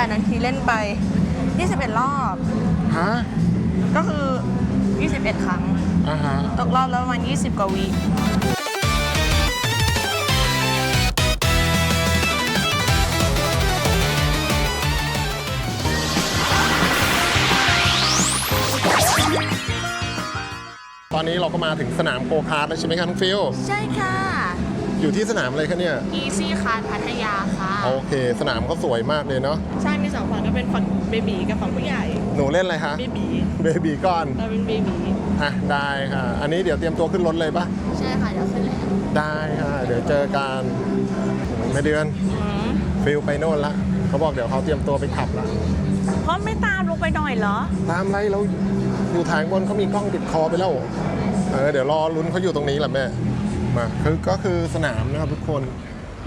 18นาทีเล่นไป 21 รอบ ฮะก็คือ 21 ครั้ง อ่าฮะตกรอบแล้วประมาณ 20 กว่าวิตอนนี้เราก็มาถึงสนามโกคาร์ทแล้วใช่ไหมครับน้องฟิล ใช่ค่ะ อยู่ที่สนามอะไรคะเนี่ย Easy Card พัทยาค่ะโอเค สนามก็สวยมากเลยเนาะ ใช่มีสองฝั่งก็เป็นฝั่งเบบีกับฝั่งผู้ใหญ่หนูเล่นอะไรคะ เบบีเบบีก่อน เราเป็นเบบีอะ ได้ค่ะ อันนี้เดี๋ยวเตรียมตัวขึ้นรถเลยปะใช่ค่ะเดี๋ยวขึ้นแล้วได้ค่ะ เดี๋ยวเจอกันไม่เดือน ฟิลไปโน่นละ เขาบอกเดี๋ยวเขาเตรียมตัวไปขับละ เพราะไม่ตามลงไปหน่อยเหรอ ตามไรเราอยู่ทางบนเขามีกล้องติดคอไปแล้ว เออ เดี๋ยวรอลุ้นเขาอยู่ตรงนี้แหละแม่ มาคือก็คือสนามนะครับทุกคน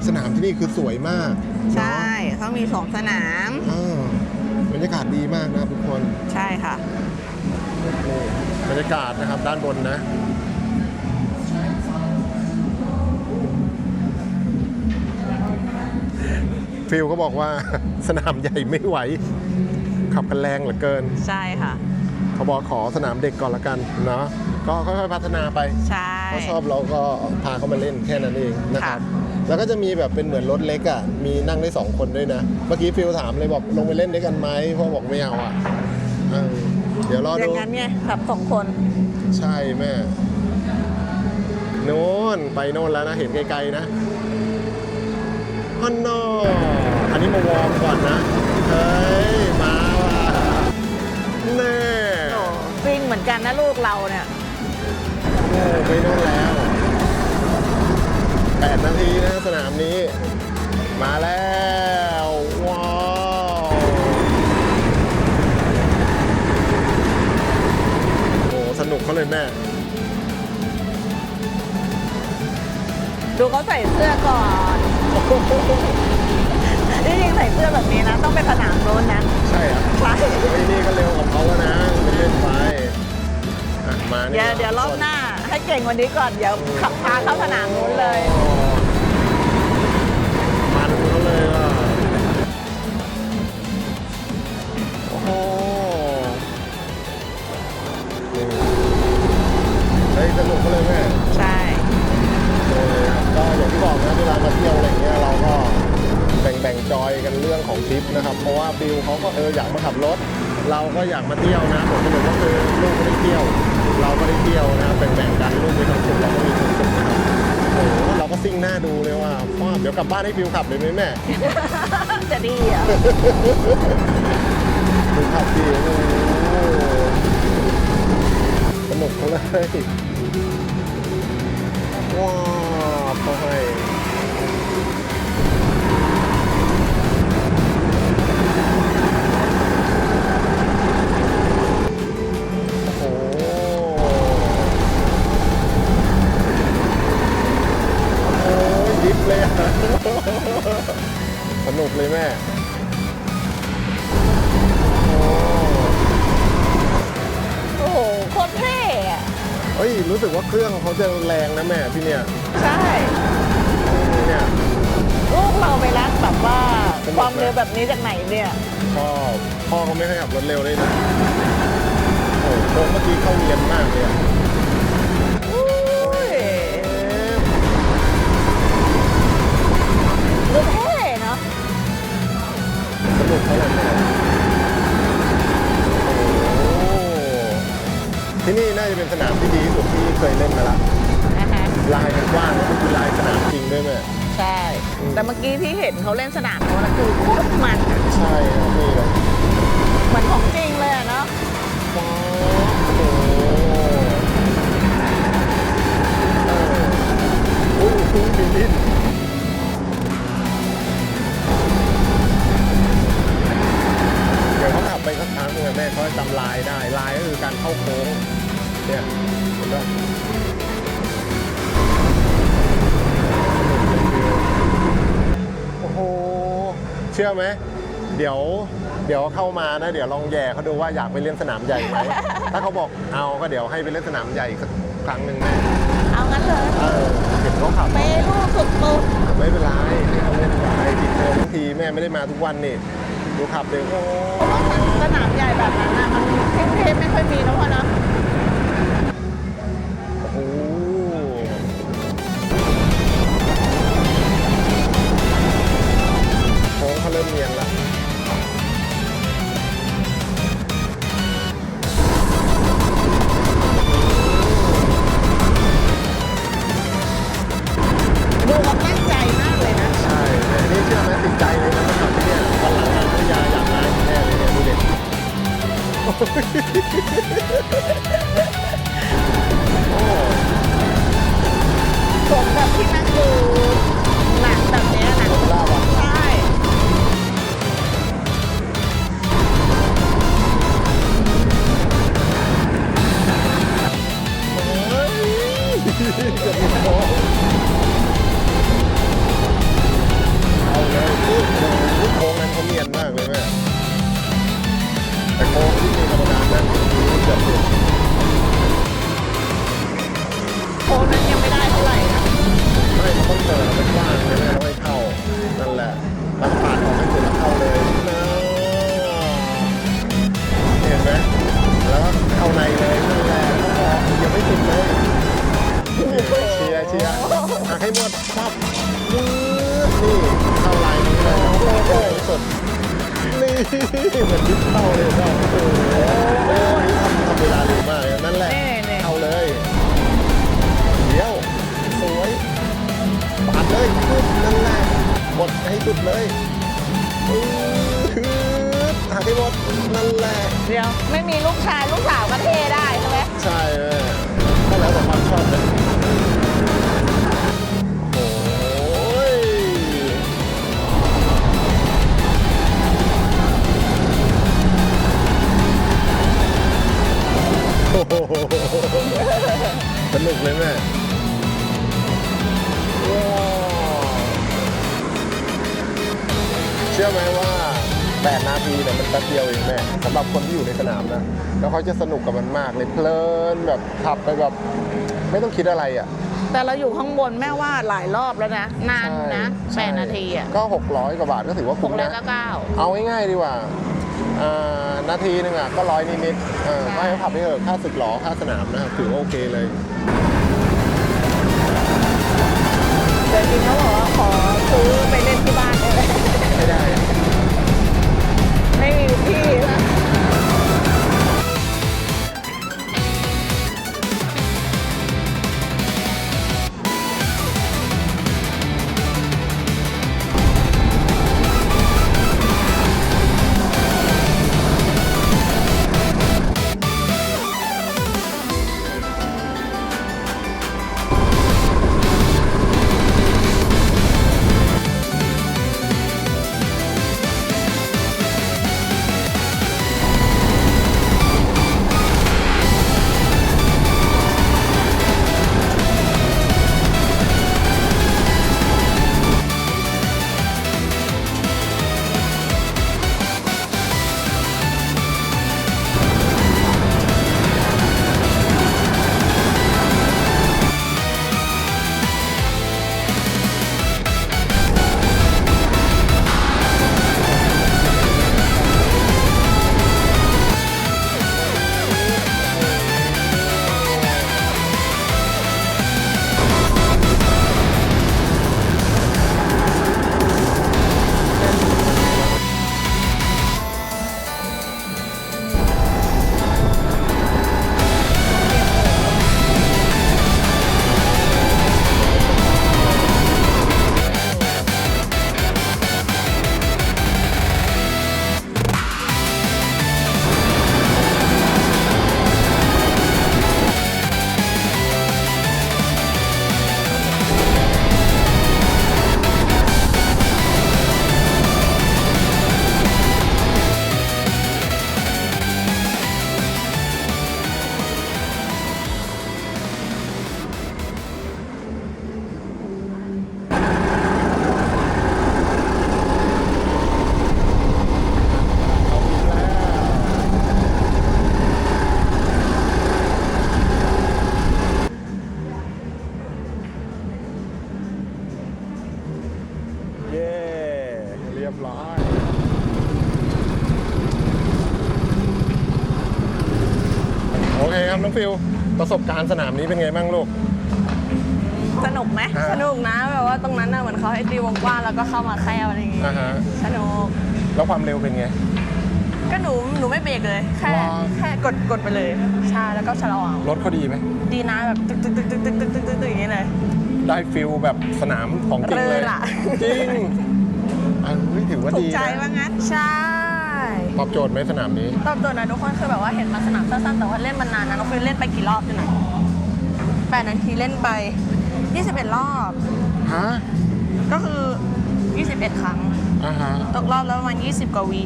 สนามที่นี่คือสวยมากใช่เขามีสองสนามอ่าบรรยากาศดีมากนะครับทุกคนใช่ค่ะนี่บรรยากาศนะครับด้านบนนะ ฟิลก็บอกว่า สนามใหญ่ไม่ไหว ขับกันแรงเหลือเกิน ใช่ค่ะเขาบอกขอสนามเด็กก่อนละกันเนาะ ก็ค่อยๆพัฒนาไปใช่เขาชอบเราก็พาเขามาเล่นแค่นั้นเองนะครับค่ะแล้วก็จะมีแบบเป็นเหมือนรถเล็กอะ มีนั่งได้สองคนด้วยนะ เมื่อกี้ฟิลถามเลยบอกลงไปเล่นด้วยกันไหมพ่อบอกไม่เอาอะเออเดี๋ยวรออดูย่างนั้นไงขับสองคน ใช่แม่โน่นไปโน่นแล้วนะ เห็นไกลๆนะฮันโนอันนี้มาวอร์มก่อนนะ เฮ้ย มาว่ะแน่โอ้ซิ่งเหมือนกันนะลูกเราเนี่ยโอ้ ไปโน่นแล้วแปดนาทีนะสนามนี้ มาแล้ว ว้าวโอ้สนุกเขาเลยแม่ ดูเขาใส่เสื้อก่อนนี่จริงๆใส่เสื้อแบบนี้นะ ต้องไปสนามโน้นนะ ใช่อะใช่ไอ้นี่ก็เร็วกับเขาแล้วนะ เก่งกวันนี้ก่อนเดี๋ยวขับพาเข้าสนามโน้นเลย มันเขาเลยว่ะโอ้โหนี่เฮ้ยสนุกเขาเลยแม่ใช่เลยครับก็อย่างที่บอกนะเวลามาเที่ยวอะไรเงี้ยเราก็แบ่งแบ่งจอยกันเรื่องของทริปนะครับ เพราะว่าบิวเขาก็เอออยากมาขับรถ เราก็อยากมาเที่ยวนะผลสรุปก็คือลูกก็ได้เที่ยว เราก็ได้เที่ยวนะครับแบ่งๆกันลูกมีความสุขเราก็มีความสุขนะครับโอ้โหเราก็ซิ่งหน้าดูเลยว่าพ่อเดี๋ยวกลับบ้านให้บิวขับเลยไหมแม่ จะดีอะบิวขับดีโอ้โหสนุกเขาเลยว้าวเขาให้ นุกเลยแม่โอ้โอ้โหโคตรเท่อะเฮ้ย รู้สึกว่าเครื่องเขาจะแรงนะแม่ที่เนี่ยใช่ เนี่ยลูกเราไปรักแบบว่าความเร็วแบบนี้จากไหนเนี่ย พ่อพ่อเขาไม่ให้ขับรถเร็วเลยนะโอ้โหเมื่อกี้เข้าเรียนมากเลยอะ เป็นสนามที่ดีที่สุดที่เคยเล่นมาแล้วนะคะลายมันกว้างแล้วคือลายสนามจริงด้วยแม่ ใช่แต่เมื่อกี้ที่เห็นเขาเล่นสนามโน้นนะคือโคตรมันอะ ใช่ เชื่อไหมเดี๋ยวเดี๋ยวเข้ามานะ เดี๋ยวลองแย่เขาดูว่าอยากไปเล่นสนามใหญ่ไหม ถ้าเขาบอกเอาก็เดี๋ยวให้ไปเล่นสนามใหญ่อีกสักครั้งหนึ่งแม่เอางั้นเลยเออเห็นเขาขับเปลูกสุดไม่เป็นไรให้เขาเล่นไปติดเทอมบางทีแม่ไม่ได้มาทุกวันนี่ๆดูขับเด็กโอ้เพราะว่าสนามใหญ่แบบนั้นอะมันเทพๆไม่ค่อยมีนะพ่อเนอะ ดูเขาตั้งใจมากเลยนะใช่แต่นี่เชื่อไหมติดใจเลยนะมาขับที่เนี่ยวันหลังงานพัทยาอยากมาแน่เลยเนี่ยดูเด็ก เลยปึ๊บหักให้หมดนั่นแหละ เดี๋ยว ไม่มีลูกชายลูกสาวก็เทได้ใช่ไหมใช่แม่ก็ 8 นาทีเนี่ยมันแป๊บเดียวเองแม่สำหรับคนที่อยู่ในสนามนะ แล้วเขาจะสนุกกับมันมากเลยเพลินแบบขับไปแบบไม่ต้องคิดอะไรอะ แต่เราอยู่ข้างบนแม่ว่าหลายรอบแล้วนะ นานนะใช่แปดนาทีอะก็ 600 กว่าบาทก็ถือว่าหคุ้กมร้อยนะ เก้าเก้า เอาง่ายๆดีกว่าอ่า นาทีหนึ่งอะก็ร้อยนิดๆเออใช่ไม่ให้ขับไปเถอะค่าสึกหลอค่าสนามนะครับถือว่าโอเคเลย แต่จริงเขาบอกว่าขอซื้อไปเล่นที่บ้าน น้องฟิวประสบการณ์สนามนี้เป็นไงบ้างลูก สนุกไหมฮะ สนุกนะแบบว่าตรงนั้นน่ะเหมือนเขาให้ตีวงกว้างแล้วก็เข้ามาแคบอะไรอย่างงี้อ่าฮะสนุกแล้วความเร็วเป็นไง ก็หนูหนูไม่เบรกเลย แค่ว้าว แค่กดกดไปเลยใช่แล้วก็ชะลอเอารถเขาดีไหมดีนะแบบตึกตึกตึกตึกตึกตึกตึกตึกตึกอย่างนี้เลย ได้ฟิลแบบสนามของจริงเลยเลยล่ะ จริงอันนี้ถือว่าถูดีกใจนะว่างั้นใช่ ตอบโจทย์ไหมสนามนี้ ตอบโจทย์นะทุกคนคือแบบว่าเห็นมาสนามสั้นๆแต่ว่าเล่นมานานนะน้องฟิลเล่นไปกี่รอบด้วยนะแปดนาทีเล่นไป 21 รอบ ฮะ ก็คือ 21 ครั้ง อ่าฮะ ตกรอบแล้วประมาณ20 กว่าวิ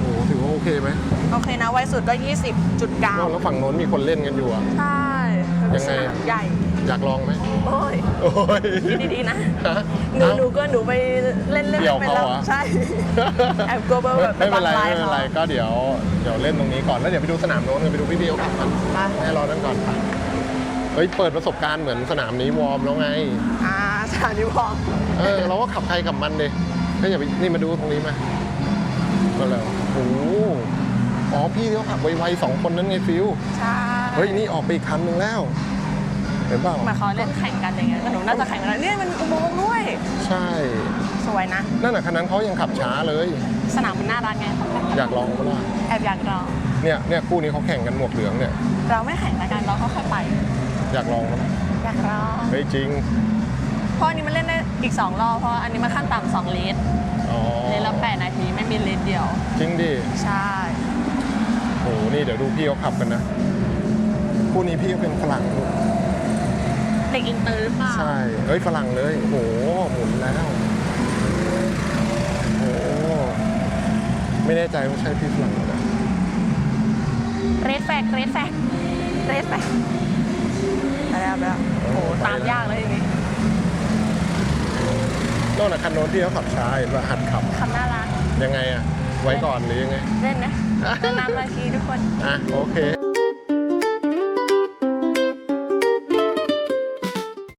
โอ้โหถือว่าโอเคไหมโอเคนะไวสุดก็ 20.9 แล้วฝั่งโน้นมีคนเล่นกันอยู่อะใช่ยังไง สนามใหญ่ อยากลองไหมโอ้ยโอ้ยคิดดีๆนะ ฮะหนูเอ้า หนูก็หนูไปเล่นเล่นเกี่ยวไปเขาแล้วเหรอ ใช่ แอบกลัวแบบไม่เป็นไรบางลายไม่เป็นไรเขา ก็เดี๋ยวเดี๋ยวเล่นตรงนี้ก่อนแล้วเดี๋ยวไปดูสนามโน้นกันไปดูพี่ๆเขาขับกันไป ให้รอนั่นก่อนเฮ้ยเปิดประสบการณ์เหมือนสนามนี้วอร์มแล้วไง อ่าสถานีพอเออเราก็ขับใครขับมันดิก็อย่าไปนี่มาดูตรงนี้มาก็แล้วโอ้โหอ๋อพี่เขาขับไวๆสองคนนั้นไงฟิวใช่เฮ้ยนี่ออกไปอีกคันหนึ่งแล้ว เห็นเปล่าเหมือนเขาเล่นแข่งกันอย่างเงี้ยแต่หนูน่าจะแข่งกันแล้วเนี่ยมันมีอุโมงค์ด้วย ใช่ สวยนะ นั่นน่ะคันนั้นเขายังขับช้าเลย สนามมันน่ารักไงอยากลองก็ล่ะแอบอยากลอง เนี่ยเนี่ยคู่นี้เขาแข่งกันหมวกเหลืองเนี่ย เราไม่แข่งละกันเราก็ค่อยไป อยากลองก็ล่ะอยากลองเฮ้ยจริง เพราะอันนี้มันเล่นได้อีก 2 รอบเพราะอันนี้มันขั้นต่ำสองเลนอ๋อเลนละแปดนาทีไม่มีเลนเดียว จริงดิใช่โอ้โหนี่เดี๋ยวดูพี่เขาขับกันนะ คู่นี้พี่เขาเป็นฝรั่งลูก เด็กอินเตอร์หรือเปล่าใช่เฮ้ยฝรั่งเลยโอ้โหหมุนแล้วโอ้โหไม่แน่ใจว่าใช่พี่ฝรั่งหรือเปล่าเรดแฟกเรดแฟกเรดแฟกไปแล้วไปแล้วโอ้โหตามยากเลยอย่างงี้โน่นน่ะคันโน้นที่เขาขับช้าเห็นว่าหัดขับคำน่ารักยังไงอะไว้ก่อนหรือยังไงเล่นนะนานๆมาทีทุกคน อะโอเค